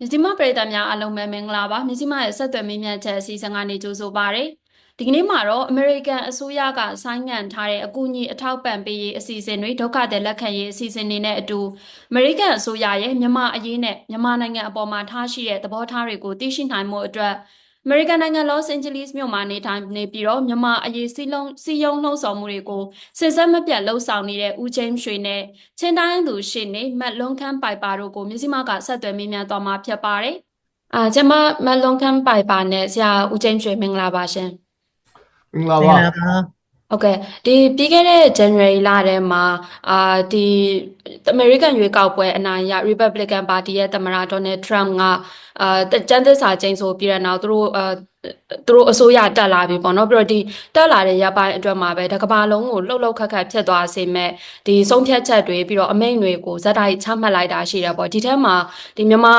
မြစီမပရိသတ်များအားလုံးပဲမင်္ဂလာပါမြစီမရဲ့ဆက်သွယ်မေးမြန်းချက်အစီအစဉ်ကနေကြိုဆိုပါရစေဒီကနေ့မှာတော့အမေရိကန်အစိုးရကဆိုင်းငံ့ထားတဲ့အကူအညီအထောက်ပံ့ပေးရေးအစီအစဉ်တွေဒုက္ခသည်လက်ခံရေးအစီအစဉ်တွေနဲ့အတူအမေရိကန်အစိုးရရဲ့မြန်မာအရေးနဲ့မြန်မာနိုင်ငံအပေါ်မှာထားရှိတဲ့သဘောထားတွေကိုသိရှိနိုင်မှုအတွက် အမေရိကန်နိုင်ငံလော့စ်အန်ဂျလိစ်မြို့မှာနေထိုင်နေပြီးတော့မြန်မာအရေးစီလုံးစီယုံလှုံ့ဆော်မှုတွေကိုစစ်ဆက်မပြတ်လှုံ့ဆော်နေတဲ့ဦးချင်းရွှေနဲ့ချင်းတိုင်းသူရှင်းနေမတ်လုံးခမ်းပိုက်ပါတို့ကိုမြစီမကဆက်သွယ်မေးမြန်းသွားမှာဖြစ်ပါတယ်။အာကျွန်မမတ်လုံးခမ်းပိုက်ပါနဲ့ဆရာဦးချင်းရွှေမင်္ဂလာပါရှင်။မင်္ဂလာမင်္ဂပါလာပါဟုတ်ကဲ့ဒီပြီးခဲ့တဲ့ January လထဲမှာအာဒီ American ရွေးကောက်ပွဲအနိုင်ရ Republican Party ရဲ့သမ္မတ Donald Trump က အာကျန်းသစ္စာကျိန်ဆိုပြီးတဲ့နောက်သူတို့အာသူတို့အစိုးရတက်လာပြီပေါ့နော်ပြီးတော့ဒီတက်လာတဲ့ရပိုင်းအတွက်မှာပဲတကဘာလုံးကိုလှုပ်လှုပ်ခတ်ခတ်ဖြစ်သွားစေမဲ့ဒီဆုံးဖြတ်ချက်တွေပြီးတော့အမိန့်တွေကိုဇက်တိုက်ချမှတ်လိုက်တာရှိတယ်ပေါ့ဒီထဲမှာဒီမြန်မာ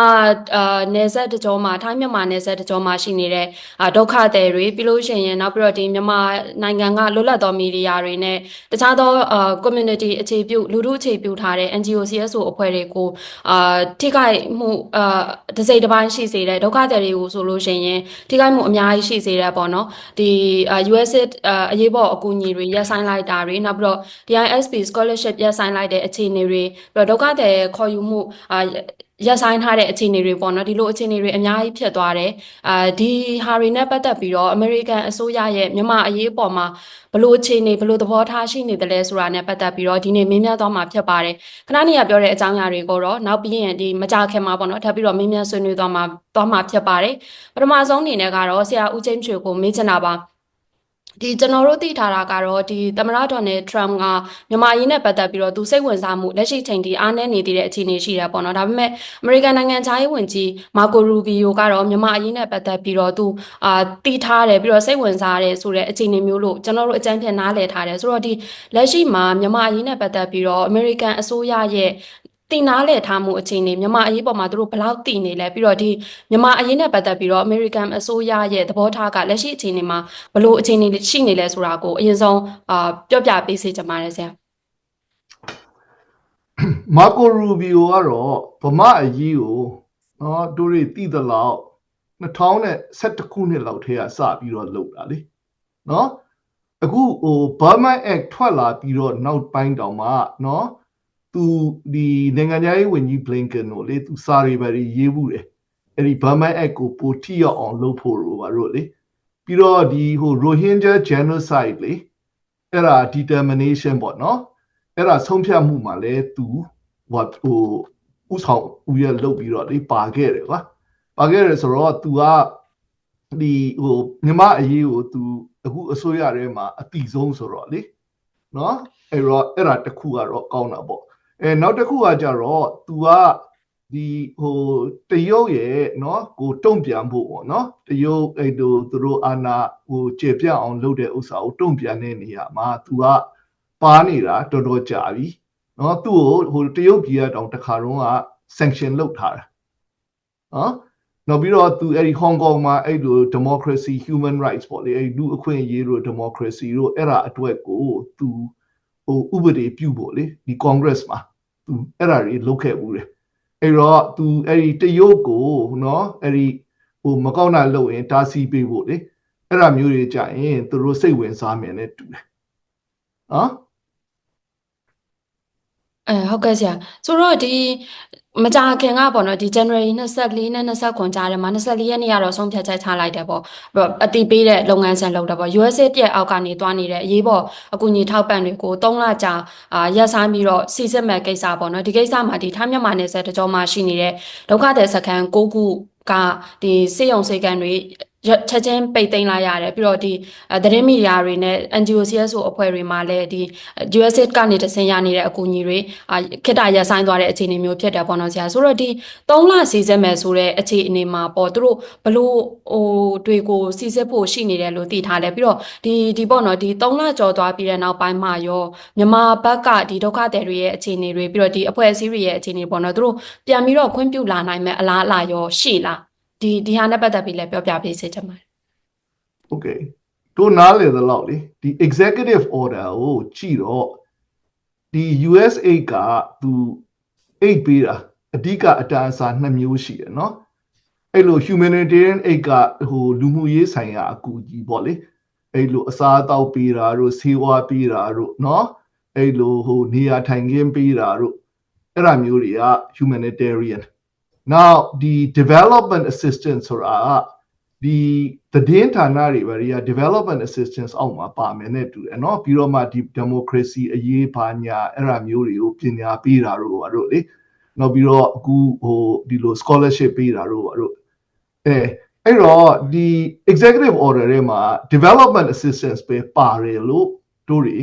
အာနေဆက်တကြောမှာထိုင်းမြန်မာနေဆက်တကြောမှာရှိနေတဲ့အာဒုက္ခသည်တွေပြီးလို့ရှိရင်နောက်ပြီးတော့ဒီမြန်မာနိုင်ငံကလွတ်လပ်သောမီဒီယာတွေနဲ့တခြားသောအာ community အခြေပြုလူထုအခြေပြုထားတဲ့ NGO CSO အဖွဲ့တွေကိုအာထိခိုက်မှုအာတစ်စိတ်တစ်ပိုင်းရှိစေတဲ့ဒုက္ခသည်တွေကိုဆိုလို့ရှိရင်ထိခိုက်မှုအများကြီးရှိစေတဲ့ပေါ့နော်ဒီအာ US အာအရေးပေါ်အကူအညီတွေရပ်ဆိုင်းလိုက်တာတွေနောက်ပြီးတော့ DISP scholarship ရပ်ဆိုင်းလိုက်တဲ့အခြေအနေတွေပြီးတော့ဒုက္ခသည်ခေါ်ယူမှုအာ ရပ်ဆိုင်းထားတဲ့အခြေအနေတွေပေါ့နော်ဒီလိုအခြေအနေတွေအများကြီးဖြစ်သွားတယ်အာဒီဟာတွေနဲ့ပတ်သက်ပြီးတော့ American အစိုးရရဲ့မြန်မာအရေးအပေါ်မှာဘလို့အခြေအနေဘလို့သဘောထားရှိနေတယ်လဲဆိုတာနဲ့ပတ်သက်ပြီးတော့ဒီနေ့မင်းများသွားမှာဖြစ်ပါတယ်ခဏနေရပြောတဲ့အကြောင်းအရာတွေကိုတော့နောက်ပြီးရင်ဒီမကြခင်မှာပေါ့နော်ထပ်ပြီးတော့မင်းများဆွေးနွေးသွားမှာသွားမှာဖြစ်ပါတယ်ပထမဆုံးအနေနဲ့ကတော့ဆရာဦးချင်းချွေကိုမေးချင်တာပါ ဒီကျွန်တော်တို့သိထားတာကတော့ဒီသမ္မတဒေါ်နယ်ထရမ်ကမြန်မာရင်းနဲ့ပတ်သက်ပြီးတော့သူစိတ်ဝင်စားမှုလက်ရှိချိန်ထိအားနည်းနေသေးတဲ့အခြေအနေရှိတယ်ပေါ့နော်ဒါပေမဲ့အမေရိကန်နိုင်ငံခြားရေးဝန်ကြီးမာကိုရူဘီယိုကတော့မြန်မာအရေးနဲ့ပတ်သက်ပြီးတော့သူအာတီးထားတယ်ပြီးတော့စိတ်ဝင်စားတယ်ဆိုတဲ့အခြေအနေမျိုးလို့ကျွန်တော်တို့အကြံဖြင့်နားလည်ထားတယ်ဆိုတော့ဒီလက်ရှိမှာမြန်မာအရေးနဲ့ပတ်သက်ပြီးတော့အမေရိကန်အစိုးရရဲ့ တင်နာလဲထားမှုအခြေအနေမြန်မာအရေးပေါ်မှာသူတို့ဘယ်လောက်တည်နေလဲပြီးတော့ဒီမြန်မာအရေးနဲ့ပတ်သက်ပြီးတော့ American အစိုးရရဲ့သဘောထားကလက်ရှိအခြေအနေမှာဘယ်လိုအခြေအနေရှိနေလဲဆိုတာကိုအရင်ဆုံးအာပြောပြပေးစေချင်ပါတယ်ဆရာမာကိုရူဘီယိုကတော့ဗမာအကြီးကိုနော်တို့တွေတည်သလောက်2011ခုနှစ်လောက်ထဲကစပြီးတော့လုပ်တာလေနော်အခုဟို Burma Act ထွက်လာပြီးတော့နောက်ပိုင်းတောင်မှနော် သူဒီနိုင်ငံခြားရေးဝန်ကြီး Blinken တို့လေသူစာရီပါရီရေးဘူးတယ်အဲ့ဒီ Burma Act ကိုပိုထိရောက်အောင်လုပ်ဖို့လို့ပါတို့လေပြီးတော့ဒီဟို Rohingya genocide လေအဲ့ဒါ determination ပေါ့နော်အဲ့ဒါဆုံးဖြတ်မှုမှာလဲသူဟိုဟိုဥဆောင်ဦးရလုပ်ပြီးတော့လေပါခဲ့တယ်ကွာပါခဲ့တယ်ဆိုတော့ तू ကဒီဟိုမြမအရေးကို तू အခုအစိုးရထဲမှာအတိဆုံးဆိုတော့လေနော်အဲ့တော့အဲ့ဒါတစ်ခုကတော့ကောင်းတာပေါ့ အဲနောက်တစ်ခုကကြတော့ तू ကဒီဟိုတရုတ်ရဲ့နော်ကိုတုံ့ပြန်ဖို့ပေါ့နော်တရုတ်အဲ့တို့သူတို့အာနာဟိုကျေပြန့်အောင်လုပ်တဲ့ဥစ္စာကိုတုံ့ပြန်တဲ့နေရာမှာ तू ကပါနေတာတော်တော်ကြာပြီနော်သူ့ကိုဟိုတရုတ်ပြည်ကတောင်တစ်ခါတော့က sanction လုပ်ထားတာနော်နောက်ပြီးတော့သူအဲ့ဒီ Hong Kong မှာအဲ့လို democracy human rights ပေါ့လေအဲ့ဒီလူအခွင့်အရေးတို့ democracy တို့အဲ့ဒါအတွက်ကိုသူ ဟိုဥပဒေပြုဖို့လေဒီ congress မှာသူအဲ့ဒါတွေလုပ်ခဲ့ဘူးတယ်အဲ့တော့သူအဲ့ဒီတရုတ်ကိုနော်အဲ့ဒီဟိုမကောင်းတာလုပ်ရင်တားဆီးပေးဖို့လေအဲ့ဒါမျိုးတွေကြရင်သူတို့စိတ်ဝင်စားမယ်နဲ့တူတယ်နော် အဲဟုတ်ကဲ့ဆရာဆိုတော့ဒီမကြာခင်ကပေါ့နော်ဒီ January 24နဲ့29ကြားထဲမှာ24ရက်နေ့ကတော့ဆုံးဖြတ်ချက်ချလိုက်တယ်ပေါ့ပြီးတော့အတီးပေးတဲ့လုပ်ငန်းစဉ်လုပ်တယ်ပေါ့ USA ပြက်အောက်ကနေတွားနေတဲ့အရေးပေါ်အကူအညီထောက်ပံ့တွေကို3လကြာအာရပ်ဆိုင်းပြီးတော့စီစစ်မဲ့ကိစ္စပေါ့နော်ဒီကိစ္စမှာဒီထိုင်းမြန်မာနယ်စပ်တကြောမှာရှိနေတဲ့ဒုက္ခသည်စခန်း6ခုကဒီစေယုံစေကန်တွေ ချက်ချင်းပိတ်သိမ်းလိုက်ရတယ်ပြီးတော့ဒီအဲသတင်းမီဒီယာတွေနဲ့ NGO CSO အဖွဲ့တွေမှာလည်းဒီ USAID ကနေတဆင်ရနေတဲ့အကူအညီတွေအာခိတ္တရပ်ဆိုင်းသွားတဲ့အခြေအနေမျိုးဖြစ်တယ်ပေါ့နော်ဆရာဆိုတော့ဒီ3လစီစစ်မယ်ဆိုတဲ့အခြေအနေမှာပေါ့သူတို့ဘလို့ဟိုတွေကိုစီစစ်ဖို့ရှိနေတယ်လို့သိထားတယ်ပြီးတော့ဒီဒီပေါ့နော်ဒီ3လကျော်သွားပြီးတဲ့နောက်ပိုင်းမှာရောမြန်မာဘက်ကဒီဒုက္ခသည်တွေရဲ့အခြေအနေတွေပြီးတော့ဒီအဖွဲ့အစည်းတွေရဲ့အခြေအနေပေါ့နော်သူတို့ပြန်ပြီးတော့ခွင့်ပြုလာနိုင်မဲ့အလားအလာရောရှိလား ဒီဒီဟာနဲ့ပတ်သက်ပြီးလည်းပြောပြပေးစေချင်ပါတယ် Okay တို့နားလည်သလောက်လေဒီ executive order ကိုကြည့်တော့ဒီ USA ကသူအိတ်ပေးတာအဓိကအတန်းအစားနှစ်မျိုးရှိရယ်နော်အဲ့လို humanitarian aid ကဟိုလူမှုရေးဆိုင်ရာအကူအညီပေါ့လေအဲ့လိုအစားအသောက်ပေးတာတို့ဆေးဝါးပေးတာတို့နော်အဲ့လိုဟိုနေရာထိုင်ခင်းပေးတာတို့အဲ့ဒါမျိုးတွေက humanitarian now ဒီ development assistance ဆိုတာကဒီသတင်းဌာနတွေဘာတွေက development assistance အောက်မှာပါမယ်နဲ့တူတယ်เนาะပြီးတော့မှဒီ democracy အရေးပါညာအဲ့ဒါမျိုးတွေကိုပညာပေးတာတို့ဘာတို့လေနောက်ပြီးတော့အခုဟိုဒီလို scholarship ပေးတာတို့ဘာတို့အဲအဲ့တော့ဒီ executive order ထဲမှာ development assistance ပဲပါတယ်လို့တို့တွေ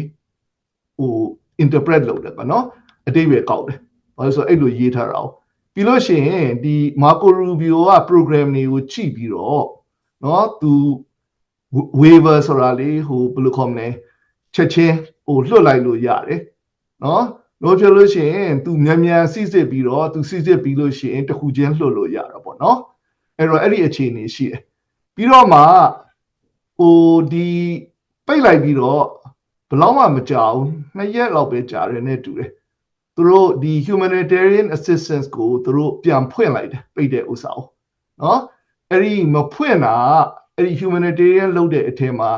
ဟို interpret လုပ်တယ်ပေါ့နော်အတိတ်ပဲကောက်တယ်ဘာလို့လဲဆိုတော့အဲ့လိုရေးထားတာ哦 ပြီးလို့ရှိရင်ဒီ Marco Rubio က program တွေကိုကြည့်ပြီးတော့เนาะသူ waiver ဆိုတာလေဟိုဘယ်လိုခေါ်မလဲချက်ချင်းဟိုလွတ်လိုက်လို့ရတယ်เนาะလို့ပြောလို့ရှိရင်သူမြန်မြန်စစ်စစ်ပြီးတော့သူစစ်စစ်ပြီးလို့ရှိရင်တစ်ခုချင်းလွတ်လို့ရတာပေါ့เนาะအဲ့တော့အဲ့ဒီအခြေအနေရှိတယ်ပြီးတော့မှဟိုဒီပိတ်လိုက်ပြီးတော့ဘယ်လောက်မှမကြောက်နှစ်ရက်လောက်ပဲကြာတယ်နဲ့တူတယ် သူတို့ဒီ humanitarian assistance ကိုသူတို့ပြန်ဖွင့်လိုက်တယ်ပိတ်တဲ့ဥစ္စာကိုနော်အဲ့ဒီမဖွင့်တာအဲ့ဒီ humanitarian လုပ်တဲ့အထင်မှာ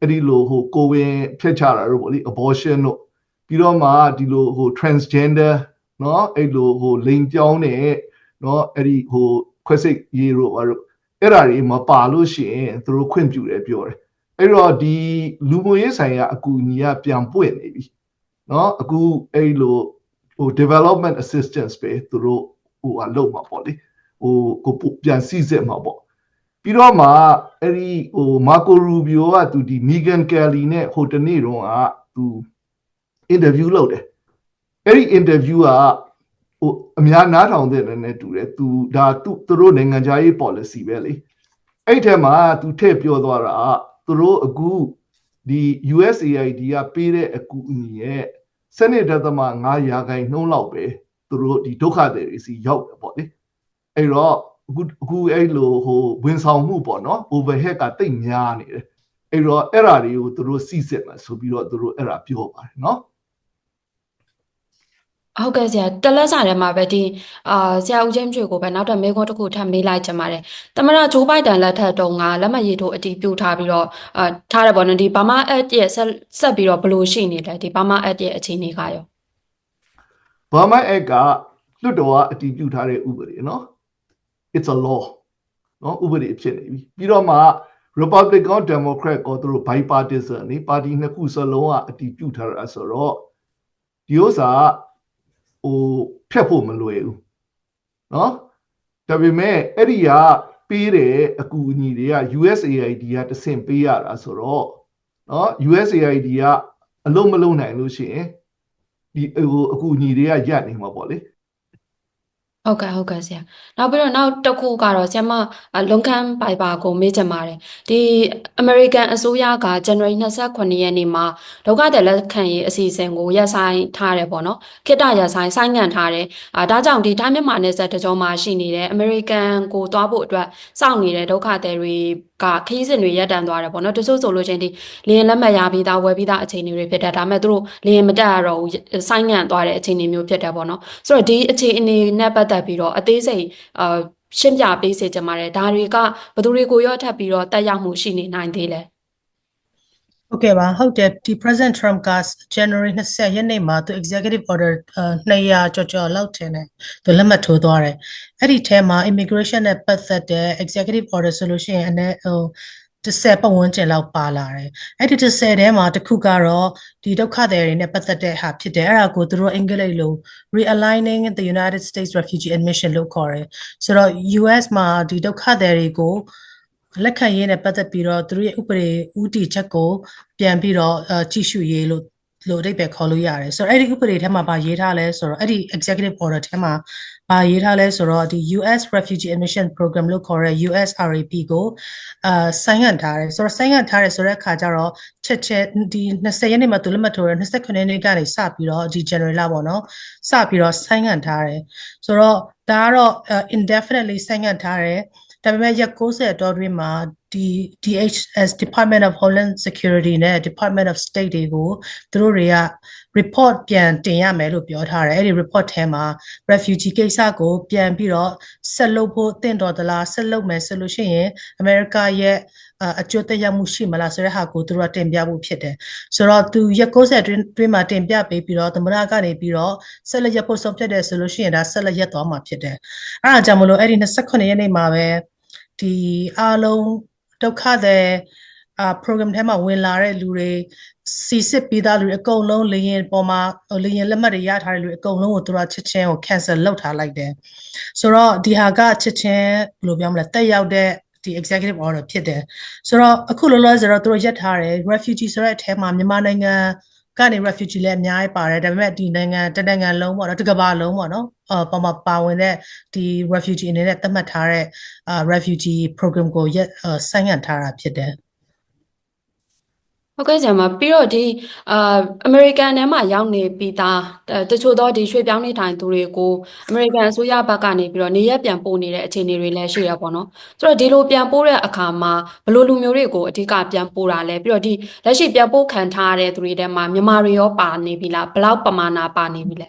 အဲ့ဒီလိုဟိုကိုဝင်ဖျက်ချတာတို့ဗောလေ abortion တို့ပြီးတော့မှဒီလိုဟို transgender နော်အဲ့လိုဟိုလိန်ပြောင်းတဲ့နော်အဲ့ဒီဟိုခွဲစိတ်ရေးတို့ဘာတို့အဲ့ဓာတွေမပါလို့ရှိရင်သူတို့ခွင့်ပြုတယ်ပြောတယ်အဲ့တော့ဒီလူမှုရေးဆိုင်ရာအကူအညီကပြန်ပွင့်နေပြီနော်အခုအဲ့လို ဟို development assistance ပဲသူတို့ဟိုအလုပ်မှာပေါ့လေဟိုကိုပြန်စီစစ်မှာပေါ့ပြီးတော့မှအဲ့ဒီဟိုမာကိုရူဘီယိုကသူဒီမီဂန်ကယ်လီနဲ့ဟိုတနေ့တုန်းကသူအင်တာဗျူးလုပ်တယ်အဲ့ဒီ interview ကဟိုအများနားထောင်တဲ့နဲ့တူတယ်သူဒါသူသူတို့နိုင်ငံခြားရေး policy ပဲလေအဲ့ထဲမှာသူထည့်ပြောသွားတာကသူတို့အခုဒီ USAID ကပေးတဲ့အကူအညီရဲ့ စနစ်ဒသမ9ရာခိုင်နှုန်းလောက်ပဲသူတို့ဒီဒုက္ခတွေစီရောက်တယ်ပေါ့လေအဲ့တော့အခုအခုအဲ့လိုဟိုဝန်ဆောင်မှုပေါ့နော် overhead ကတိတ်များနေတယ်အဲ့တော့အဲ့ဓာတွေကိုသူတို့စီစစ်မှာဆိုပြီးတော့သူတို့အဲ့ဒါပြောပါတယ်နော် ဟုတ်ကဲ့ဆရာတလက်စာထဲမှာပဲဒီအာဆရာဦးချင်းကျွေကိုပဲနောက်ထပ်မေးခွန်းတစ်ခုထပ်မေးလိုက်ချင်ပါတယ်။သမ္မတဂျိုးဘိုင်ဒန်လက်ထက်တုန်းကလက်မှတ်ရေးထိုးအတည်ပြုထားပြီးတော့အာထားတယ်ပေါ့နော်ဒီဘာမာအက်ရဲ့ဆက်ဆက်ပြီးတော့ဘယ်လိုရှိနေလဲဒီဘာမာအက်ရဲ့အခြေအနေကရောဘာမိုက်အက်ကလွတ်တော်ကအတည်ပြုထားတဲ့ဥပဒေနော် it's a law နော်ဥပဒေဖြစ်နေပြီပြီးတော့မှ Republican Democrat ကိုသူတို့ bipartisan နေပါတီနှစ်ခုစလုံးကအတည်ပြုထားတာဆိုတော့ဒီဥစ္စာ ဟိုဖျက်ဖို့မလွယ်ဘူးနော်ဒါပေမဲ့အဲ့ဒီကပေးတဲ့အကူအညီတွေက USAID ကတဆင့်ပေးရတာဆိုတော့နော် USAID ကအလုံးမလုံးနိုင်လို့ရှိရင်ဒီဟိုအကူအညီတွေကရပ်နေမှာပေါ့လေ ဟုတ်ကဲ့ဟုတ်ကဲ့ဆရာနောက်ပြီးတော့နောက်တစ်ခုကတော့ဆရာမအာလွန်ခမ်းပိုင်ပါကိုမေးချင်ပါတယ်ဒီအမေရိကန်အစိုးရကဇန်နဝါရီ29ရက်နေ့မှာဒုက္ခသည်လက်ခံရေးအစီအစဉ်ကိုရပ်ဆိုင်းထားတယ်ပေါ့နော်ခေတ္တရပ်ဆိုင်းဆိုင်းငံ့ထားတယ်အာဒါကြောင့်ဒီတိုင်းမြန်မာနယ်စပ်တကြောမှာရှိနေတဲ့အမေရိကန်ကိုသွားဖို့အတွက်စောင့်နေတဲ့ဒုက္ခသည်တွေ ကခရီးစဉ်တွေရပ်တန့်သွားတယ်ပေါ့နော်တချို့ဆိုလို့ချင်းဒီလေရင်လက်မှတ်ရပြီးသားဝယ်ပြီးသားအခြေအနေတွေဖြစ်တယ်ဒါပေမဲ့သူတို့လေရင်မတက်ရတော့ဘူးဆိုင်းငံ့သွားတဲ့အခြေအနေမျိုးဖြစ်တယ်ပေါ့နော်ဆိုတော့ဒီအခြေအနေနဲ့ပတ်သက်ပြီးတော့အသေးစိတ်အာရှင်းပြပေးစေချင်ပါတယ်ဒါတွေကဘယ်သူတွေကိုရောထပ်ပြီးတော့တက်ရောက်မှုရှိနေနိုင်သေးလဲ ဟုတ်ကဲ့ပါဟုတ်တယ်ဒီ President Trump က January 20ရက်နေ့မှာသူ executive order 200ကျော်ကျော်လောက်တင်တယ်သူလက်မှတ်ထိုးသွားတယ်အဲ့ဒီထဲမှာ immigration နဲ့ပတ်သက်တဲ့ executive order ဆိုလို့ရှိရင်အနေဟို10ပတ်ဝန်းကျင်လောက်ပါလာတယ်အဲ့ဒီ10ထဲမှာတစ်ခုကတော့ဒီဒုက္ခသည်တွေနဲ့ပတ်သက်တဲ့ဟာဖြစ်တယ်အဲ့ဒါကိုသူတို့အင်္ဂလိပ်လို realigning the United States refugee admission လို့ခေါ်တယ်ဆိုတော့ US မှာဒီဒုက္ခသည်တွေကို လက်ခံရေးနဲ့ပတ်သက်ပြီးတော့သူတို့ရဲ့ဥပဒေဥတီချက်ကိုပြန်ပြီးတော့အကြည့်ရှုရေးလို့လို့အဓိပ္ပာယ်ခေါ်လို့ရတယ်ဆိုတော့အဲ့ဒီဥပဒေထဲမှာဗာရေးထားလဲဆိုတော့အဲ့ဒီ executive order ထဲမှာဗာရေးထားလဲဆိုတော့ဒီ US Refugee Admission Program လို့ခေါ်တဲ့ USRAP ကိုအာဆိုင်းငံ့ထားတယ်ဆိုတော့ဆိုင်းငံ့ထားတယ်ဆိုတဲ့အခါကျတော့ချက်ချက်ဒီ20ရက်နေ့မှာသူလက်မှတ်ထိုးတယ်29ရက်နေ့ကနေစပြီးတော့ဒီ January လပေါ့နော်စပြီးတော့ဆိုင်းငံ့ထားတယ်ဆိုတော့ဒါကတော့ indefinitely ဆိုင်းငံ့ထားတယ် ဒါပေမဲ့ရက်60အတွင်းမှာဒီ DHS Department of Homeland Security နဲ့ Department of State တွေကိုသူတို့တွေက report ပြန်တင်ရမယ်လို့ပြောထားတယ်အဲ့ဒီ report ထဲမှာ refugee ကိစ္စကိုပြန်ပြီးတော့ဆက်လုပ်ဖို့တင့်တော်သလားဆက်လုပ်မယ်ဆိုလို့ရှိရင် America ရဲ့အအကျိုးသက်ရောက်မှုရှိမလားဆိုတဲ့ဟာကိုသူတို့ကတင်ပြဖို့ဖြစ်တယ်ဆိုတော့သူရက်60အတွင်းအတွင်းမှာတင်ပြပေးပြီးတော့သမရကနေပြီးတော့ဆက်လက်ရက်ဖို့ဆုံးဖြတ်တယ်ဆိုလို့ရှိရင်ဒါဆက်လက်ရက်သွားမှာဖြစ်တယ်အဲ့ဒါကြောင့်မလို့အဲ့ဒီ28ရက်နေ့မှာပဲ ဒီအားလုံးဒုက္ခတဲ့အာ program ထဲမှာဝင်လာတဲ့လူတွေစီစစ်ပြီးသားလူတွေအကုန်လုံးလေရင်ပေါ်မှာဟိုလေရင်လက်မှတ်တွေရထားတဲ့လူတွေအကုန်လုံးကိုသူတို့ကချက်ချင်းကို cancel လုပ်ထားလိုက်တယ်ဆိုတော့ဒီဟာကချက်ချင်းဘယ်လိုပြောမလဲတက်ရောက်တဲ့ဒီ executive order ဖြစ်တယ်ဆိုတော့အခုလောလောဆယ်တော့သူတို့ရက်ထားတယ် refugee ဆိုတဲ့အထဲမှာမြန်မာနိုင်ငံ ကနေ refugee လည်းအများကြီးပါတယ်ဒါပေမဲ့ဒီနိုင်ငံတစ်နိုင်ငံလုံးပေါ့နော်တစ်ကမ္ဘာလုံးပေါ့နော်အပေါ်မှာပါဝင်တဲ့ဒီ refugee အနေနဲ့သတ်မှတ်ထားတဲ့အာ refugee program ကိုရက်အာဆိုင်းငံ့ထားတာဖြစ်တယ် ဟုတ်ကဲ့ဆရာမပြီးတော့ဒီအာအမေရိကန်ထဲမှာရောက်နေပြီးသားအဲတချို့သောဒီရွှေ့ပြောင်းနေထိုင်သူတွေကိုအမေရိကန်အစိုးရဘက်ကနေပြီးတော့နေရက်ပြန်ပို့နေတဲ့အခြေအနေတွေလည်းရှိရပါတော့ဆိုတော့ဒီလိုပြန်ပို့တဲ့အခါမှာဘယ်လိုလူမျိုးတွေကိုအဓိကပြန်ပို့တာလဲပြီးတော့ဒီလက်ရှိပြန်ပို့ခံထားရတဲ့သူတွေထဲမှာမြန်မာတွေရောပါနေပြီလားဘယ်လောက်ပမာဏပါနေပြီလဲ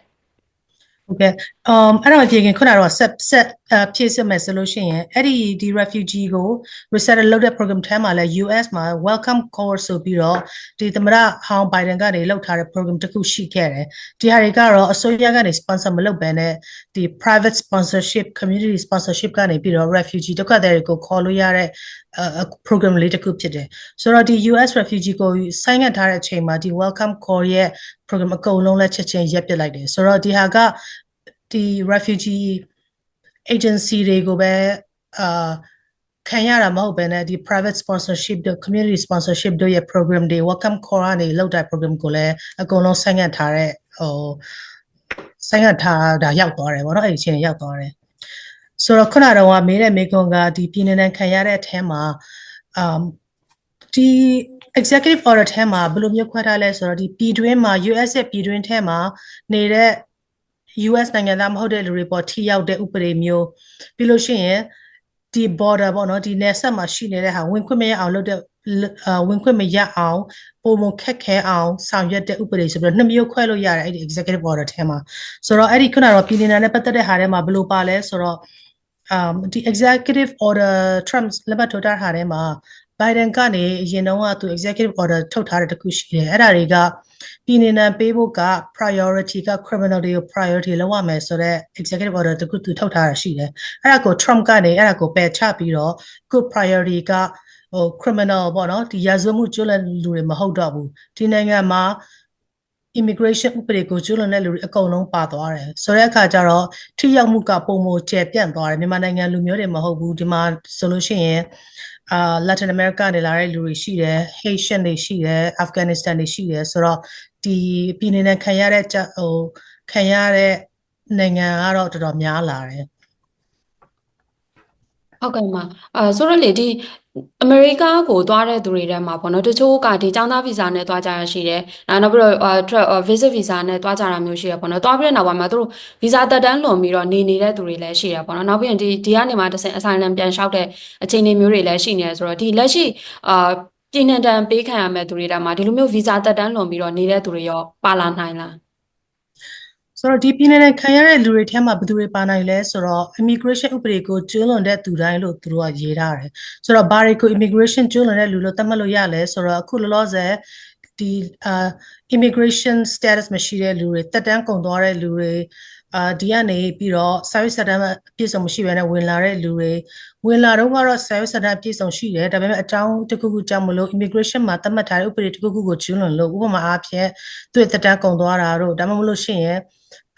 ဟုတ်ကဲ့ um အဲ့တော့ဒီခင်ခုနကတော့ဆက်ဆက်အဖြည့်စစ်မယ်ဆိုလို့ရှိရင်အဲ့ဒီဒီ refugee ကို resettle လုပ်တဲ့ program ထဲမှာလဲ US မှာ welcome call ဆိုပြီးတော့ဒီသမရဟောင်း Biden ကနေလုပ်ထားတဲ့ program တစ်ခုရှိခဲ့တယ်ဒီဟာတွေကတော့အစိုးရကနေ sponsor မလုပ်ဘဲနဲ့ဒီ private sponsorship community sponsorship ကနေပြီးတော့ refugee ဒုက္ခသည်တွေကိုခေါ်လို့ရတဲ့အဲ program လေးတစ်ခုဖြစ်တယ်ဆိုတော့ဒီ US refugee ကိုဆိုင်းငံ့ထားတဲ့အချိန်မှာဒီ welcome call ရဲ့ program အကုန်လုံးလည်းချက်ချင်းရပ်ပစ်လိုက်တယ်ဆိုတော့ဒီဟာက ဒီ refugee agency တွေကိုပဲအာခံရတာမဟုတ်ဘဲနဲ့ဒီ private sponsorship တို့ community sponsorship တို့ရဲ့ program တွေ welcome call ကနေလောက်တဲ့ program ကိုလည်းအကုန်လုံးဆိုင်းငံ့ထားတဲ့ဟိုဆိုင်းငံ့ထားတာရောက်သွားတယ်ဗောနော်အဲ့ဒီအချိန်ရောက်သွားတယ်ဆိုတော့ခုနကတော့မေးတဲ့မေကွန်ကဒီပြည်နယ်နဲ့ခံရတဲ့အထဲမှာအမ်ဒီ executive order ထဲမှာဘယ်လိုမျိုးခွဲထားလဲဆိုတော့ဒီပြည်တွင်းမှာ US ရဲ့ပြည်တွင်းထဲမှာနေတဲ့ US နိုင်ငံသားမဟုတ်တဲ့လူတွေပေါ်ထိရောက်တဲ့ဥပဒေမျိုးပြီးလို့ရှိရင်ဒီ border ပေါ့နော်ဒီနယ်စပ်မှာရှိနေတဲ့ဟာဝင်ခွင့်မရအောင်လုပ်တဲ့အာဝင်ခွင့်မရအောင်ပုံမခက်ခဲအောင်ဆောင်ရွက်တဲ့ဥပဒေဆိုပြီးတော့နှစ်မျိုးခွဲလို့ရတယ်အဲ့ဒီ executive order ထဲမှာဆိုတော့အဲ့ဒီခုနကတော့ပြည်နယ်နဲ့ပတ်သက်တဲ့ဟာထဲမှာဘယ်လိုပါလဲဆိုတော့ um ဒီ executive order Trump လက်မှတ်ထိုးထားတာထဲမှာ Biden ကနေအရင်တုန်းကသူ executive order ထုတ်ထားတဲ့တခုရှိတယ်အဲ့ဒါတွေကပြည်နယ်နဲ့ပေးဖို့က priority က criminal တွေကို priority လောက်ရမယ်ဆိုတော့ executive order တခုသူထုတ်ထားတာရှိတယ်အဲ့ဒါကို Trump ကနေအဲ့ဒါကိုပယ်ချပြီးတော့ခု priority ကဟို criminal ပေါ့နော်ဒီရာဇဝတ်မှုကျူးလွန်လူတွေမဟုတ်တော့ဘူးဒီနိုင်ငံမှာ immigration ဥပဒေကိုကျူးလွန်တဲ့လူတွေအကုန်လုံးပါသွားတယ်ဆိုတဲ့အခါကျတော့ထိရောက်မှုကပုံမကျယ်ပြန့်သွားတယ်မြန်မာနိုင်ငံလူမျိုးတွေမဟုတ်ဘူးဒီမှာဆိုလို့ရှိရင် အာ Latin America နေလာတဲ့လူတွေရှိတယ် Haitian တွေရှိတယ် Afghanistan တွေရှိတယ်ဆိုတော့ဒီပြည်နယ်နဲ့ခံရတဲ့ကြဟိုခံရတဲ့နိုင်ငံကတော့တော်တော်များလာတယ်ဟုတ်ကဲ့ပါအဲဆိုတော့လေဒီ အမေရိကကိုသွားတဲ့သူတွေထဲမှာပေါ့နော်တချို့ကဒီចောင်းသားဗီဇာနဲ့သွားကြရရှိတယ်။နောက်နောက်ပြီးတော့အာ tra- အာ visit visa နဲ့သွားကြတာမျိုးရှိရပေါ့နော်။သွားပြီးတဲ့နောက်ပိုင်းမှာသူတို့ဗီဇာတက်တန်းလွန်ပြီးတော့နေနေတဲ့သူတွေလည်းရှိရပေါ့နော်။နောက်ပြီးရင်ဒီဒီကနေမှတစ်ဆင့် asylum ပြန်လျှောက်တဲ့အခြေအနေမျိုးတွေလည်းရှိနေတယ်ဆိုတော့ဒီလက်ရှိအာပြည်နယ်တန်ပေးခံရမဲ့သူတွေထဲမှာဒီလိုမျိုးဗီဇာတက်တန်းလွန်ပြီးတော့နေတဲ့သူတွေရောပါလာနိုင်လား ဆိုတော့ဒီပြည်နယ်နဲ့ခံရတဲ့လူတွေထဲမှာဘယ်သူတွေပါနိုင်လဲဆိုတော့ immigration ဥပဒေကိုကျူးလွန်တဲ့သူတိုင်းလို့သူတို့ကရေးထားတယ်ဆိုတော့ဘာတွေကို immigration ကျူးလွန်တဲ့လူလို့သတ်မှတ်လို့ရလဲဆိုတော့အခုလောလောဆယ်ဒီအာ immigration status မရှိတဲ့လူတွေတက်တန်းကုန်သွားတဲ့လူတွေ အာဒီကနေပြီးတော့ service center မှာအပြည့်စုံမရှိဘဲနဲ့ဝင်လာတဲ့လူတွေဝင်လာတော့ကတော့ service center အပြည့်စုံရှိတယ်ဒါပေမဲ့အကြောင်းတစ်ခုခုကြောင့်မလို့ immigration မှာသတ်မှတ်ထားတဲ့ဥပဒေတစ်ခုခုကိုကျူးလွန်လို့ဥပမာအားဖြင့်သူ့ရဲ့တက်တန်းကုန်သွားတာတို့ဒါမှမဟုတ်လို့ရှိရင်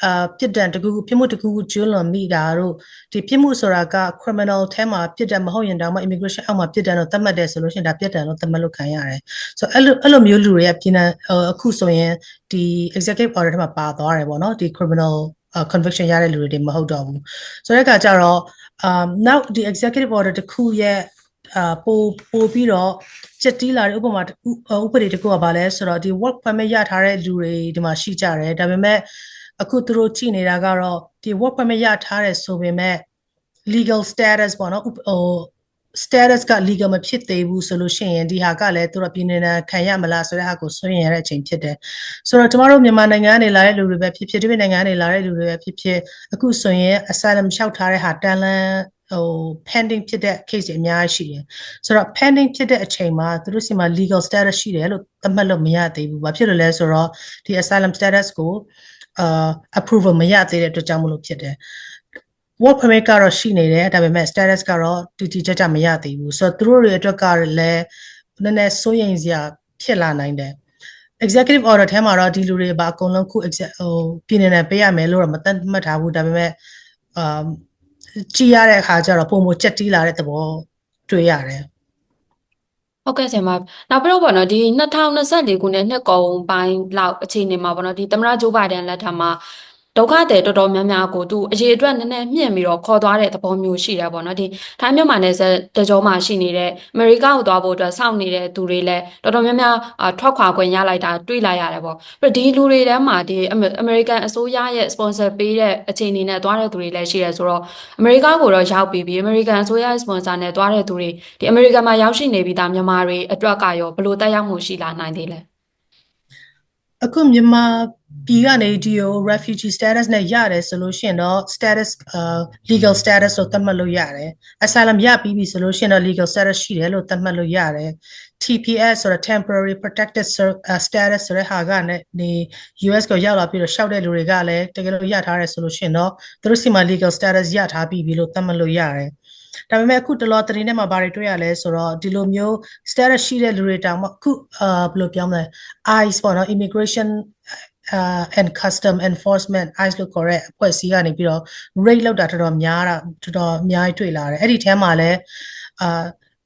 အာပြစ်ဒဏ်တစ်ခုခုပြစ်မှုတစ်ခုခုကျူးလွန်မိတာတို့ဒီပြစ်မှုဆိုတာက criminal ထဲမှာပြစ်ဒဏ်မဟုတ်ရင်တောင်မှ immigration အောက်မှာပြစ်ဒဏ်တော့သတ်မှတ်တယ်ဆိုလို့ရှိရင်ဒါပြစ်ဒဏ်တော့သတ်မှတ်လို့ခံရတယ်ဆိုတော့အဲ့လိုအဲ့လိုမျိုးလူတွေကပြည်နယ်အခုဆိုရင်ဒီ executive order ထဲမှာပါသွားတယ်ပေါ့နော်ဒီ criminal conviction ရတဲ့လူတွေမဟုတ်တော့ဘူးဆိုတဲ့အခါကျတော့ um now ဒီ executive order တစ်ခုရဲ့အာပို့ပို့ပြီးတော့ချက်တီးလာတဲ့ဥပမာတစ်ခုဥပဒေတစ်ခုကဘာလဲဆိုတော့ဒီ work permit ရထားတဲ့လူတွေဒီမှာရှိကြတယ်ဒါပေမဲ့အခုသူတို့ကြည့်နေတာကတော့ဒီ work permit ရထားတယ်ဆိုပေမဲ့ legal status ပေါ့နော်ဥပဟို status က legal မဖြစ်သေးဘူးဆိုလို့ရှိရင်ဒီဟာကလည်းသူတို့ပြည်နေတာခံရမလားဆိုတဲ့ဟာကိုဆွေးနွေးရတဲ့အချိန်ဖြစ်တယ်ဆိုတော့ကျမတို့မြန်မာနိုင်ငံကနေလာတဲ့လူတွေပဲဖြစ်ဖြစ်ဒီပြည်နိုင်ငံကနေလာတဲ့လူတွေပဲဖြစ်ဖြစ်အခုဆိုရင် asylum လျှောက်ထားတဲ့ဟာတန်လန်းဟို pending ဖြစ်တဲ့ case တွေအများကြီးရှိတယ်ဆိုတော့ pending ဖြစ်တဲ့အချိန်မှာသူတို့စီမှာ legal status ရှိတယ်လို့သတ်မှတ်လို့မရသေးဘူး။ဘာဖြစ်လို့လဲဆိုတော့ဒီ asylum status ကိုအာ approval မရသေးတဲ့အတွက်ကြောင့်မလို့ဖြစ်တယ်။ work permit ကတော့ရှိနေတယ်ဒါပေမဲ့ status ကတော့တူတူကြကြမရသေးဘူးဆိုတော့သူတို့တွေအတွက်ကလည်းနည်းနည်းစိုးရိမ်စရာဖြစ်လာနိုင်တယ် executive order ထဲမှာတော့ဒီလူတွေပါအကုန်လုံးခု exec ဟိုပြည်နေနဲ့ပေးရမယ်လို့တော့မသတ်မှတ်ထားဘူးဒါပေမဲ့အမ်ကြည်ရတဲ့အခါကျတော့ပုံမကြက်တီးလာတဲ့သဘောတွေ့ရတယ်ဟုတ်ကဲ့ဆရာမနောက်ပြီးတော့ပေါ့နော်ဒီ2024ခုနှစ်နှစ်ကုန်ပိုင်းလောက်အခြေအနေမှာပေါ့နော်ဒီသမ္မတဂျိုးဘိုင်ဒန်လက်ထက်မှာ ဒုက္ခသည်တော်တော်များများကိုသူအရေးအတွက်နည်းနည်းမြင့်ပြီးတော့ခေါ်သွားတဲ့သဘောမျိုးရှိတယ်ပေါ့နော်ဒီထိုင်းမြန်မာနယ်စပ်တကြောမှာရှိနေတဲ့အမေရိကကိုသွားဖို့အတွက်စောင့်နေတဲ့သူတွေလည်းတော်တော်များများအာထွက်ခွာခွင့်ရလိုက်တာတွေ့လိုက်ရတယ်ပေါ့ပြီးတော့ဒီလူတွေထဲမှာဒီအမေအမေရိကန်အစိုးရရဲ့ sponsor ပေးတဲ့အခြေအနေနဲ့သွားတဲ့သူတွေလည်းရှိတယ်ဆိုတော့အမေရိကကိုတော့ရောက်ပြီးပြီးအမေရိကန်အစိုးရရဲ့ sponsor နဲ့သွားတဲ့သူတွေဒီအမေရိကန်မှာရောက်ရှိနေပြီးသားမြန်မာတွေအတွက်ကရောဘယ်လိုတက်ရောက်မှုရှိလာနိုင်သေးလဲ အခုမြန်မာပြည်ကနေဒီကို refugee status နဲ့ရတယ်ဆိုလို့ရှိရင်တော့ status အာ legal status လို့သတ်မှတ်လို့ရတယ် asylum ရပြီးပြီဆိုလို့ရှိရင်တော့ legal status ရှိတယ်လို့သတ်မှတ်လို့ရတယ် TPS ဆိုတော့ temporary protected Ser- အာ status ဆိုတဲ့ဟာကနဲ့ဒီ US ကိုရောက်လာပြီးတော့ရှောက်တဲ့လူတွေကလည်းတကယ်လို့ရထားတယ်ဆိုလို့ရှိရင်တော့သူတို့စီမှာ legal status ရထားပြီးပြီလို့သတ်မှတ်လို့ရတယ် ဒါပေမဲ့အခုတလောသတင်းထဲမှာဘာတွေတွေ့ရလဲဆိုတော့ဒီလိုမျိုး status ရှိတဲ့လူတွေတောင်မှအခုအာဘယ်လိုပြောမလဲ ICE ပေါ့နော် immigration uh and custom enforcement ICE လို့ခေါ်တဲ့အဖွဲ့အစည်းကနေပြီးတော့ rate လောက်တာတော်တော်များတာတော်တော်အများကြီးတွေ့လာတယ်အဲ့ဒီထဲမှာလည်းအာ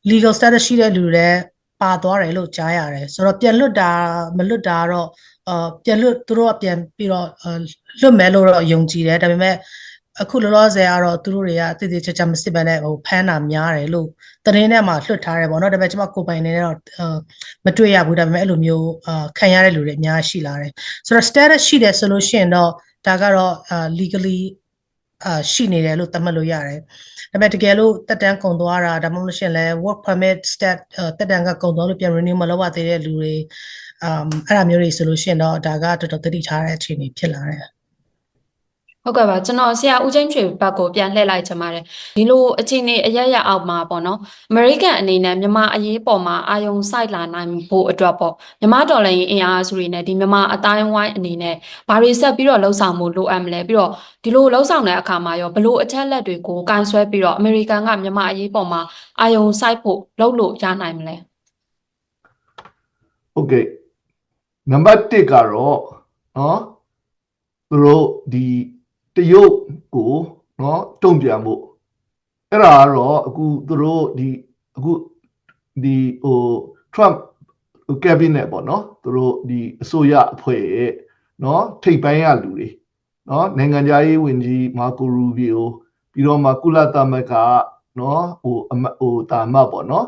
legal status ရှိတဲ့လူတွေလည်းပါသွားတယ်လို့ကြားရတယ်ဆိုတော့ပြန်လွတ်တာမလွတ်တာတော့အာပြန်လွတ်သူတို့ကပြန်ပြီးတော့အာလွတ်မယ်လို့တော့ယုံကြည်တယ်ဒါပေမဲ့ အခုလောလောဆယ်ကတော့သူတို့တွေကတည်တည်ချာချာမစစ်ဘဲနဲ့ဟိုဖမ်းတာများတယ်လို့သတင်းထဲမှာလွှတ်ထားတယ်ပေါ့နော်ဒါပေမဲ့ကျွန်မကိုယ်ပိုင်နေတော့အာမတွေ့ရဘူးဒါပေမဲ့အဲ့လိုမျိုးအာခံရတဲ့လူတွေအများကြီးရှိလာတယ်ဆိုတော့ status ရှိတယ်ဆိုလို့ရှိရင်တော့ဒါကတော့အာ legally အာရှိနေတယ်လို့သတ်မှတ်လို့ရတယ်ဒါပေမဲ့တကယ်လို့တက်တန်းကုန်သွားတာဒါမှမဟုတ်လို့ရှိရင်လည်း work permit stat အာတက်တန်းကကုန်သွားလို့ပြန် renew မလုပ်ရသေးတဲ့လူတွေအမ်အဲ့ဒါမျိုးတွေဆိုလို့ရှိရင်တော့ဒါကတော်တော်သတိထားတဲ့အခြေအနေဖြစ်လာတယ် ဟုတ်ကဲ့ပါကျွန်တော်ဆရာဦးချင်းချွေဘက်ကိုပြန်လှည့်လိုက်ချင်ပါတယ်ဒီလိုအခြေအနေအရရအောက်မှာပေါ့နော်အမေရိကန်အနေနဲ့မြန်မာအရေးပေါ်မှာအာယုံစိုက်လာနိုင်ဖို့အတွက်ပေါ့မြန်မာဒေါ်လာရင်းအင်အားစုတွေနဲ့ဒီမြန်မာအတိုင်းဝိုင်းအနေနဲ့ဘာတွေဆက်ပြီးတော့လှုပ်ဆောင်မှုလိုအပ်မလဲပြီးတော့ဒီလိုလှုပ်ဆောင်တဲ့အခါမှာရောဘယ်လိုအချက်လက်တွေကိုကင်ဆွဲပြီးတော့အမေရိကန်ကမြန်မာအရေးပေါ်မှာအာယုံစိုက်ဖို့လုပ်လို့ရနိုင်မလဲဟုတ်ကဲ့နံပါတ်1ကတော့နော်သူတို့ဒီ တရုတ်ကိုနော်တုံ့ပြန်ဖို့အဲ့ဒါကတော့အခုသူတို့ဒီအခုဒီဟို Trump cabinet ပေါ့နော်သူတို့ဒီအစိုးရအဖွဲ့ရဲ့နော်ထိပ်ပိုင်းရလူတွေနော်နိုင်ငံခြားရေးဝန်ကြီးမာကိုရူဘီယိုပြီးတော့မှကုလသမဂ္ဂနော်ဟိုဟိုတာမပေါ့နော်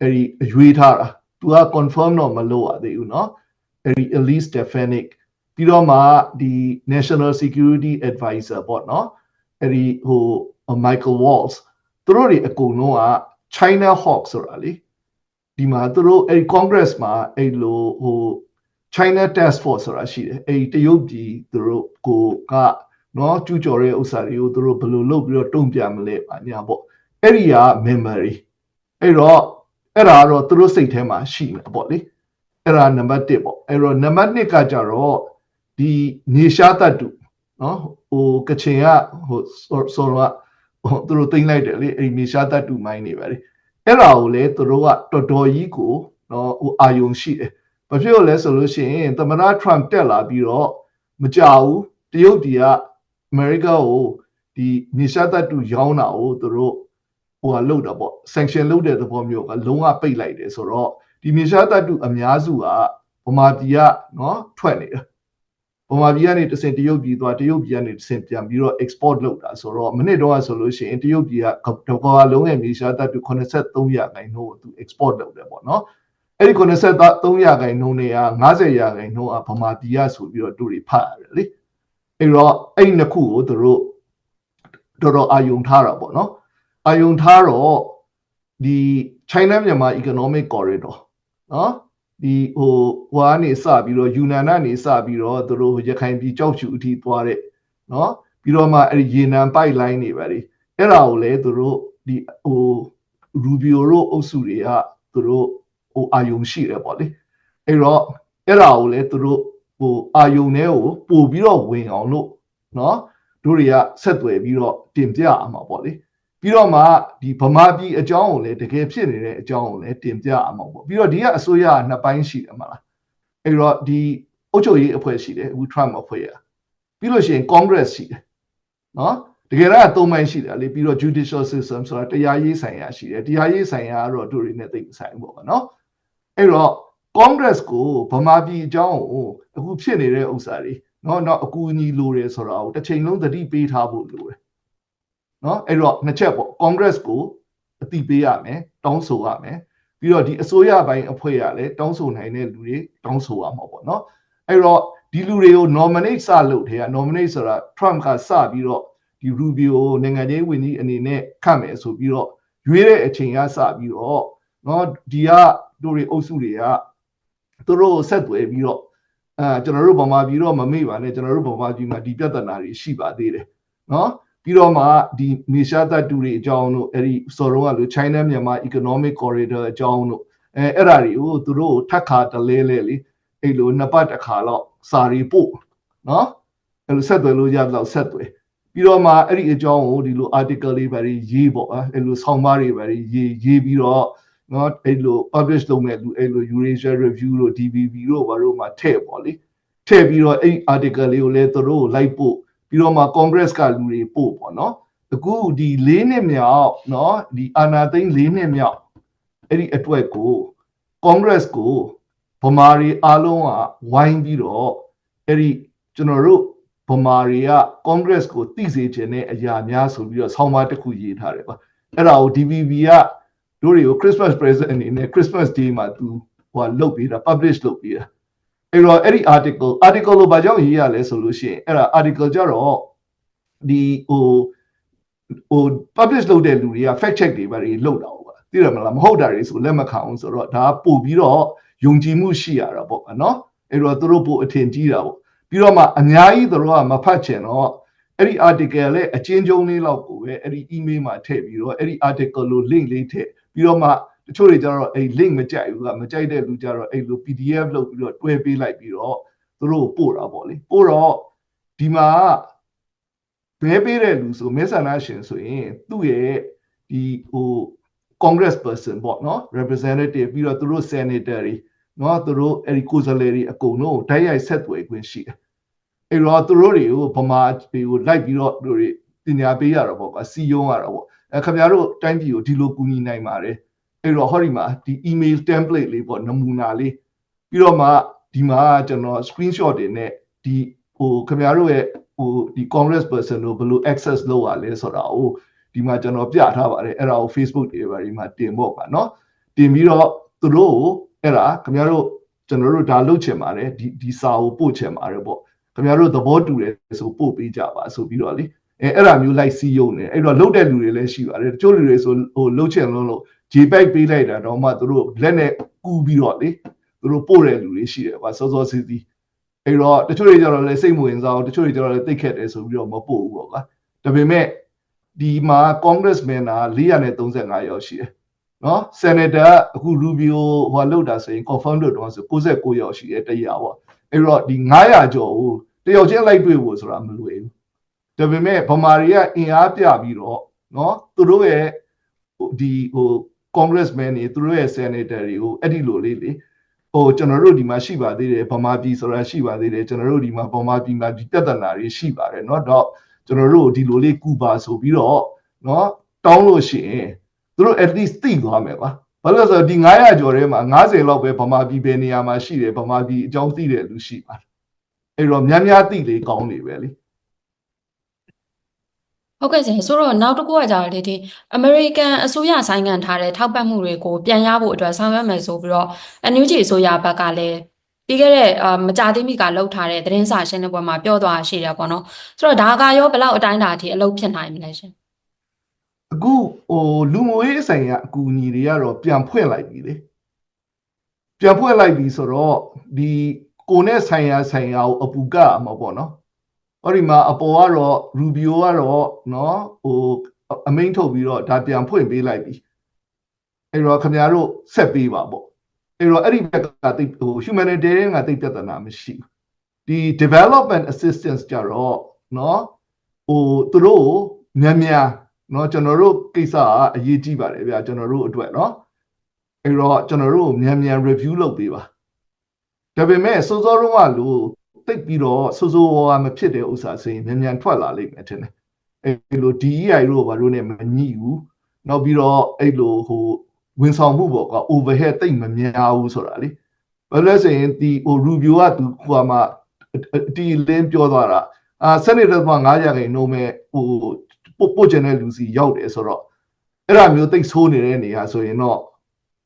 အဲ့ဒီအရွေးထားတာ तू က confirm တော့မလုပ်ရသေးဘူးနော်အဲ့ဒီ Elise Stefanik ပြီးတော့မှဒီ National Security Advisor ပေါ့နော်အဲ့ဒီဟို Michael Waltz သူတို့တွေအကုန်လုံးက China Hawk ဆိုတာလေဒီမှာသူတို့အဲ့ Congress မှာအဲ့လိုဟို China Task Force ဆိုတာရှိတယ်အဲ့တရုတ်ပြည်သူတို့ကိုကနော်ကျူးကျော်တဲ့ဥစ္စာတွေကိုသူတို့ဘယ်လိုလုပ်ပြီးတော့တုံ့ပြန်မလဲပါညာပေါ့အဲ့ဒီက memory အဲ့တော့အဲ့ဒါကတော့သူတို့စိတ်ထဲမှာရှိမယ်ပေါ့လေအဲ့ဒါနံပါတ်1ပေါ့အဲ့တော့နံပါတ်2ကကြတော့ ဒီနေရှားတတ်တူနော်ဟိုကချင်ကဟိုဆိုတော့ဟိုသူတို့တင်လိုက်တယ်လေအဲ့ဒီနေရှားတတ်တူမိုင်းနေပါလေအဲ့ဒါကိုလေသူတို့ကတော်တော်ကြီးကိုနော်ဟိုအာယုံရှိတယ်ဘာဖြစ်လို့လဲဆိုလို့ရှိရင်သမ္မတ Trump တက်လာပြီးတော့မကြဘူးတရုတ်ပြည်ကအမေရိကကိုဒီနေရှားတတ်တူရောင်းတာကိုသူတို့ဟိုကလုတ်တာပေါ့ sanction လုတ်တဲ့သဘောမျိုးကလုံးဝပိတ်လိုက်တယ်ဆိုတော့ဒီမြေရှားတတ်တူအများစုကဗမာပြည်ကနော်ထွက်နေတာ ဗမာပြည်ကနေတစင်တရုတ်ပြည်သွားတရုတ်ပြည်ကနေတစင်ပြန်ပြီးတော့ export လုပ်တာဆိုတော့မိနစ်တော့ဆိုလို့ရှိရင်တရုတ်ပြည်ကတကွာလုံးရဲ့မြေရှားတတ်တူ83ရာခိုင်နှုန်းကိုသူ export လုပ်တယ်ပေါ့နော်အဲ့ဒီ83ရာခိုင်နှုန်းတွေက90ရာခိုင်နှုန်းကဗမာပြည်ကဆိုပြီးတော့သူတွေဖတ်ရတယ်လေအဲ့တော့အဲ့ဒီနှစ်ခုကိုသူတို့တော်တော်အာယုံထားတာပေါ့နော်အာယုံထားတော့ဒီ China မြန်မာ Economic Corridor နော် ဒီဟိုဟွာကနေစပြီးတော့ယူနန်ကနေစပြီးတော့သူတို့ရခိုင်ပြည်ကြောက်ဖြူအထိသွားတဲ့နော်ပြီးတော့မှအဲ့ဒီရေနံပိုက်လိုင်းတွေပဲလေအဲ့ဒါကိုလည်းသူတို့ဒီဟိုရူဘီယိုတို့အုပ်စုတွေကသူတို့ဟိုအာယုံရှိတယ်ပေါ့လေအဲ့တော့အဲ့ဒါကိုလည်းသူတို့ဟိုအာယုံထဲကိုပို့ပြီးတော့ဝင်အောင်လို့နော်တို့တွေကဆက်သွယ်ပြီးတော့တင်ပြရမှာပေါ့လေ ပြီးတော့မှဒီဗမာပြည်အကြောင်းကိုလည်းတကယ်ဖြစ်နေတဲ့အကြောင်းကိုလည်းတင်ပြရမှာပေါ့ပြီးတော့ဒီကအစိုးရကနှစ်ပိုင်းရှိတယ်မလားအဲ့တော့ဒီအုပ်ချုပ်ရေးအဖွဲ့ရှိတယ်အခု Trump အဖွဲ့ရပြီးလို့ရှိရင် Congress ရှိတယ်နော်တကယ်တော့သုံးပိုင်းရှိတယ်လေပြီးတော့ judicial system ဆိုတာတရားရေးဆိုင်ရာရှိတယ်တရားရေးဆိုင်ရာကတော့တို့တွေနဲ့သိမဆိုင်ဘူးပေါ့နော်အဲ့တော့ Congress ကိုဗမာပြည်အကြောင်းကိုအခုဖြစ်နေတဲ့ဥစ္စာတွေနော်နောက်အကူအညီလိုတယ်ဆိုတာကိုတစ်ချိန်လုံးသတိပေးထားဖို့လိုတယ် နော်အဲ့တော့နှစ်ချက်ပေါ့ Congress ကိုအတိပေးရမယ်တောင်းဆိုရမယ်ပြီးတော့ဒီအစိုးရပိုင်းအဖွဲ့ရလည်းတောင်းဆိုနိုင်တဲ့လူတွေတောင်းဆိုရမှာပေါ့နော်အဲ့တော့ဒီလူတွေကို nominate စလုပ်တယ်က nominate ဆိုတာ Trump ကစပြီးတော့ဒီ Rubio နိုင်ငံရေးဝန်ကြီးအနေနဲ့ခန့်မယ်ဆိုပြီးတော့ရွေးတဲ့အချိန်ကစပြီးတော့နော်ဒီကတို့တွေအုပ်စုတွေကသူတို့ဆက်သွယ်ပြီးတော့အဲကျွန်တော်တို့ဗမာပြည်တော့မမေ့ပါနဲ့ကျွန်တော်တို့ဗမာပြည်မှာဒီပြဿနာတွေရှိပါသေးတယ်နော် ပြီးတော့မှဒီမေရှားတတူတွေအကြောင်းတို့အဲ့ဒီစော်တော့ကလို့ China မြန်မာ Economic Corridor အကြောင်းတို့အဲအဲ့ဒါတွေကိုသူတို့ထပ်ခါတလဲလဲလေအဲ့လိုနှစ်ပတ်တစ်ခါတော့စာရီပို့နော်အဲ့လိုဆက်သွယ်လို့ရတော့ဆက်သွယ်ပြီးတော့မှအဲ့ဒီအကြောင်းကိုဒီလို article လေးပဲရေးပေါ့အဲ့လိုဆောင်းပါးတွေပဲရေးရေးပြီးတော့နော်အဲ့လို publish လုပ်မဲ့လူအဲ့လို Eurasia Review တို့ DBB တို့ဘာလို့မှထည့်ပေါ့လေထည့်ပြီးတော့အဲ့ article လေးကိုလည်းသူတို့လိုက်ပို့ ပြီးတော့မှ Congress ကလူတွေပို့ပေါ့နော်အခုဒီ၄နှစ်မြောက်နော်ဒီအာနာသိန်း၄နှစ်မြောက်အဲ့ဒီအတွက်ကို Congress ကိုဗမာတွေအားလုံးကဝိုင်းပြီးတော့အဲ့ဒီကျွန်တော်တို့ဗမာတွေက Congress ကိုသိစေခြင်းနဲ့အရာများဆိုပြီးတော့ဆောင်းပါးတစ်ခုရေးထားတယ်ပါအဲ့ဒါကို DBB ကတို့တွေကို Christmas present အနေနဲ့ Christmas Day မှာသူဟိုလုတ်ပေးတာ publish လုပ်ပေးတာ အဲ့တော့အဲ့ဒီ article article ကိုဘာကြောင့်ရေးရလဲဆိုလို့ရှိရင်အဲ့ဒါ article ကြတော့ဒီဟိုဟို publish လုပ်တဲ့လူတွေက fact check တွေပါတွေလုပ်တာဟုတ်ပါသိရမလားမဟုတ်တာတွေဆိုလက်မခံအောင်ဆိုတော့ဒါကပို့ပြီးတော့ယုံကြည်မှုရှိရတာပေါ့နော်အဲ့တော့သူတို့ပို့အထင်ကြီးတာပေါ့ပြီးတော့မှအများကြီးသူတို့ကမဖတ်ချင်တော့အဲ့ဒီ article လည်းအချင်းချင်းလေးလောက်ကိုပဲအဲ့ဒီ email မှာထည့်ပြီးတော့အဲ့ဒီ article လို့ link လေးထည့်ပြီးတော့မှတ ချို့တွေကျတော့အဲ့ link မကြိုက်ဘူးကမကြိုက်တဲ့လူကျတော့အဲ့လို PDF လုပ်ပြီးတော့တွဲပေးလိုက်ပြီးတော့သူတို့ပို့တာပေါ့လေပို့တော့ဒီမှာဘဲပေးတဲ့လူဆိုမဲဆန္ဒရှင်ဆိုရင်သူ့ရဲ့ဒီဟို congress person ပေါ့နော် representative ပြီးတော့သူတို့ senator တွေနော်သူတို့အဲ့ဒီကိုယ်စားလှယ်တွေအကုန်လုံးဓာတ်ရိုက်ဆက်သွယ်ခွင့်ရှိတယ်အဲ့တော့သူတို့တွေကိုဗမာတွေကိုလိုက်ပြီးတော့သူတို့တွေပညာပေးရတော့ပေါ့ကွာစီယုံရတော့ပေါ့အဲခင်ဗျားတို့တိုင်းပြည်ကိုဒီလိုကူညီနိုင်ပါတယ် အဲ့တော့ဟောဒီမှာဒီ email template လေးပေါ့နမူနာလေးပြီးတော့မှဒီမှာကျွန်တော် screenshot တွေနဲ့ဒီဟိုခင်ဗျားတို့ရဲ့ဟိုဒီ congress person တို့ဘယ်လို access လုပ်ရလဲဆိုတာကိုဒီမှာကျွန်တော်ပြထားပါတယ်အဲ့ဒါကို Facebook တွေဘာတွေမှာတင်ပေါ့ပါเนาะတင်ပြီးတော့သူတို့ကိုအဲ့ဒါခင်ဗျားတို့ကျွန်တော်တို့ဒါလုပ်ချင်ပါတယ်ဒီဒီစာကိုပို့ချင်ပါတယ်ပေါ့ခင်ဗျားတို့သဘောတူတယ်ဆိုပို့ပေးကြပါဆိုပြီးတော့လေအဲအဲ့ဒါမျိုးလိုက်စီးယုံနေအဲ့တော့လုတ်တဲ့လူတွေလည်းရှိပါတယ်တချို့လူတွေဆိုဟိုလုတ်ချင်လုံးလို့ JPEG ပေးလိုက်တာတော့မှသူတို့လက်နဲ့ကူးပြီးတော့လေသူတို့ပို့တဲ့လူတွေရှိတယ်ကွာစောစောစီးစီးအဲ့တော့တချို့တွေကျတော့လည်းစိတ်မဝင်စားဘူးတချို့တွေကျတော့လည်းသိခက်တယ်ဆိုပြီးတော့မပို့ဘူးပေါ့ကွာဒါပေမဲ့ဒီမှာ congressman က435ယောက်ရှိတယ်နော် senator အခု Rubio ဟိုလောက်တာဆိုရင် confirm လို့တော့ဆို69ယောက်ရှိတယ်တရားပေါ့အဲ့တော့ဒီ900ကျော်ကိုတယောက်ချင်းလိုက်တွေ့ဖို့ဆိုတာမလွယ်ဘူးဒါပေမဲ့ဗမာတွေကအင်အားပြပြီးတော့နော်သူတို့ရဲ့ဒီဟို congressman တွေသူတို့ရဲ့ senator တွေကိုအဲ့ဒီလိုလေးလေဟိုကျွန်တော်တို့ဒီမှာရှိပါသေးတယ်ဗမာပြည်ဆိုတာရှိပါသေးတယ်ကျွန်တော်တို့ဒီမှာဗမာပြည်မှာဒီပြဿနာတွေရှိပါတယ်เนาะတော့ကျွန်တော်တို့ဒီလိုလေးကူပါဆိုပြီးတော့เนาะတောင်းလို့ရှိရင်သူတို့ at least သိသွားမယ်ပါဘာလို့လဲဆိုတော့ဒီ900ကျော်ထဲမှာ90လောက်ပဲဗမာပြည်ပဲနေရာမှာရှိတယ်ဗမာပြည်အကြောင်းသိတဲ့လူရှိပါတယ်အဲ့တော့များများသိလေကောင်းနေပဲလေ ဟုတ်ကဲ့ဆရာဆိုတော့နောက်တစ်ခုကကြာလေဒီ American အစိုးရဆိုင်ငံထားတဲ့ထောက်ပံ့မှုတွေကိုပြန်ရဖို့အတွက်ဆောင်ရွက်မယ်ဆိုပြီးတော့ NUG အစိုးရဘက်ကလည်းပြီးခဲ့တဲ့အာမကြသေးမီကလှုပ်ထားတဲ့သတင်းစာရှင်းလင်းပွဲမှာပြောသွားရှိတယ်ပေါ့နော်ဆိုတော့ဒါကရောဘယ်လောက်အတိုင်းအတာအထိအလုပ်ဖြစ်နိုင်မလဲရှင်အခုဟိုလူငွေအဆိုင်ကအကူအညီတွေကတော့ပြန်ဖွင့်လိုက်ပြီလေပြန်ဖွင့်လိုက်ပြီဆိုတော့ဒီကိုနဲ့ဆိုင်ရာဆိုင်ရာကိုအပူကမှာပေါ့နော် ဟောဒီမှာအပေါ်ကတော့ Rubio ကတော့နော်ဟိုအမိန့်ထုတ်ပြီးတော့ဒါပြန်ဖွင့်ပေးလိုက်ပြီအဲ့တော့ခင်ဗျားတို့ဆက်ပေးပါပေါ့အဲ့တော့အဲ့ဒီဘက်ကတိတ်ဟို humanitarian ကတိတ်ပြဿနာမရှိဘူးဒီ development assistance ကြတော့နော်ဟိုသူတို့ကိုမြန်မြန်เนาะကျွန်တော်တို့ကိစ္စကအရေးကြီးပါတယ်ဗျာကျွန်တော်တို့အတွက်เนาะအဲ့တော့ကျွန်တော်တို့ကိုမြန်မြန် review လုပ်ပေးပါဒါပေမဲ့စိုးစိုးလုံးကလို့ တိတ်ပြီးတော့စိုးစိုးဝါးဝါမဖြစ်တဲ့ဥစ္စာဆိုရင်မြန်မြန်ထွက်လာလိမ့်မယ်ထင်တယ်အဲ့လို DEI တို့ဘာလို့ ਨੇ မညှိဘူးနောက်ပြီးတော့အဲ့လိုဟိုဝန်ဆောင်မှုပေါ့ကွာ overhead တိတ်မများဘူးဆိုတာလေဘာလို့လဲဆိုရင်ဒီဟို review ကသူဟိုမှာတီလင်းပြောသွားတာအာစနေတော့900ခိုင်နှုံးမဲ့ဟိုပို့ပို့ကျင်တဲ့လူစီရောက်တယ်ဆိုတော့အဲ့ဒါမျိုးတိတ်ဆိုးနေတဲ့နေရာဆိုရင်တော့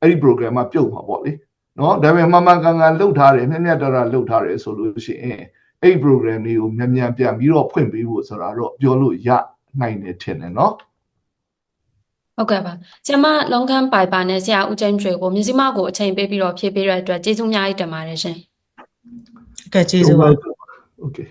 အဲ့ဒီ program ကပြုတ်မှာပေါ့လေ နော်ဒါပေမဲ့မမှန်ကန်ကန်လှုပ်ထားတယ်မြတ်မြတ်တရလှုပ်ထားတယ်ဆိုလို့ရှိရင်အဲ့ဒီ program လေးကိုမြန်မြန်ပြန်ပြီးတော့ဖွင့်ပေးဖို့ဆိုတာတော့ပြောလို့ရနိုင်တယ်ထင်တယ်နော်ဟုတ်ကဲ့ပါဆရာမလုံခန်းပိုင်ပါနဲ့ဆရာဦးကျန်းကျွေကိုမြစည်းမကိုအချိန်ပေးပြီးတော့ဖြည့်ပေးတဲ့အတွက်ကျေးဇူးအများကြီးတင်ပါတယ်ရှင်ကဲကျေးဇူးပါ Okay